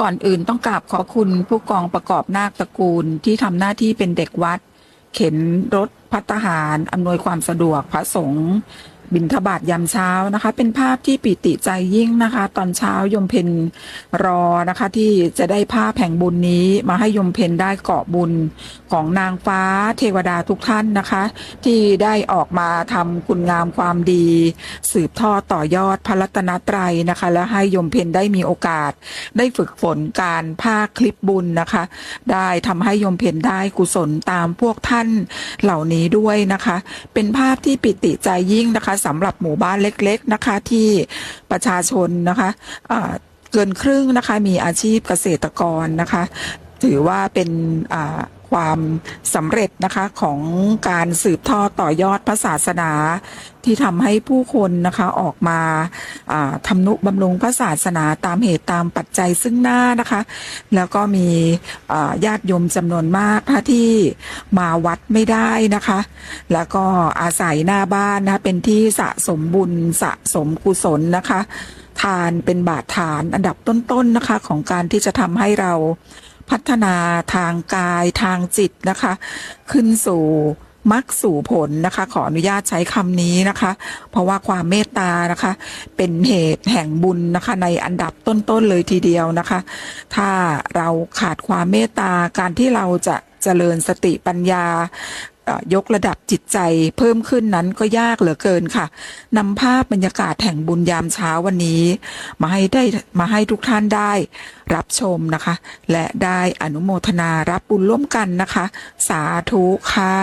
ก่อนอื่นต้องกราบขอคุณผู้กองประกอบนาคตระกูลที่ทำหน้าที่เป็นเด็กวัด เข็นรถพัฒหารอำนวยความสะดวกพระสงฆ์ บิณฑบาตยามเช้านะคะ เป็นภาพที่ปิติใจยิ่งนะคะ ตอนเช้ายมเพนรอนะคะ ที่จะได้ภาพแห่งบุญนี้มาให้ยมเพนได้เกาะบุญของนางฟ้าเทวดาทุกท่านนะคะ ที่ได้ออกมาทำคุณงามความดี สืบทอดต่อยอดพระรัตนตรัยนะคะ และให้ยมเพนได้มีโอกาส ได้ฝึกฝนการภาคคลิปบุญนะคะ ได้ทำให้ยมเพนได้กุศลตามพวกท่านเหล่านี้ด้วยนะคะ เป็นภาพที่ปิติใจยิ่งนะคะสำหรับหมู่บ้านเล็ก ๆนะคะ ที่ประชาชนนะคะเกินครึ่งนะคะมีอาชีพเกษตรกรนะคะ ถือว่าเป็นอ่า ความสำเร็จนะคะของการสืบทอดต่อยอดพระศาสนา ที่ทำให้ผู้คนนะคะออกมาทำนุบำรุงพระศาสนาตามเหตุตามปัจจัยซึ่งหน้านะคะ แล้วก็มีญาติโยมจำนวนมากนะคะที่มาวัดไม่ได้นะคะ แล้วก็อาศัยหน้าบ้านนะคะเป็นที่สะสมบุญสะสมกุศลนะคะ ทานเป็นบาทฐานอันดับต้นๆนะคะ ของการที่จะทำให้เรา พัฒนาทางกายทางจิตนะคะ ขึ้นสู่มักสู่ผลนะคะ ขออนุญาตใช้คำนี้นะคะ เพราะว่าความเมตตานะคะ เป็นเหตุแห่งบุญนะคะ ในอันดับต้นๆเลยทีเดียวนะคะ ถ้าเราขาดความเมตตาการที่เราจะเจริญสติปัญญา ยกระดับจิตใจเพิ่มขึ้นนั้นก็ยากเหลือเกินค่ะนำภาพบรรยากาศแห่งบุญยามเช้าวันนี้ มาให้ได้มาให้ทุกท่านได้รับชมนะคะ และได้อนุโมทนารับบุญร่วมกันนะคะ สาธุค่ะ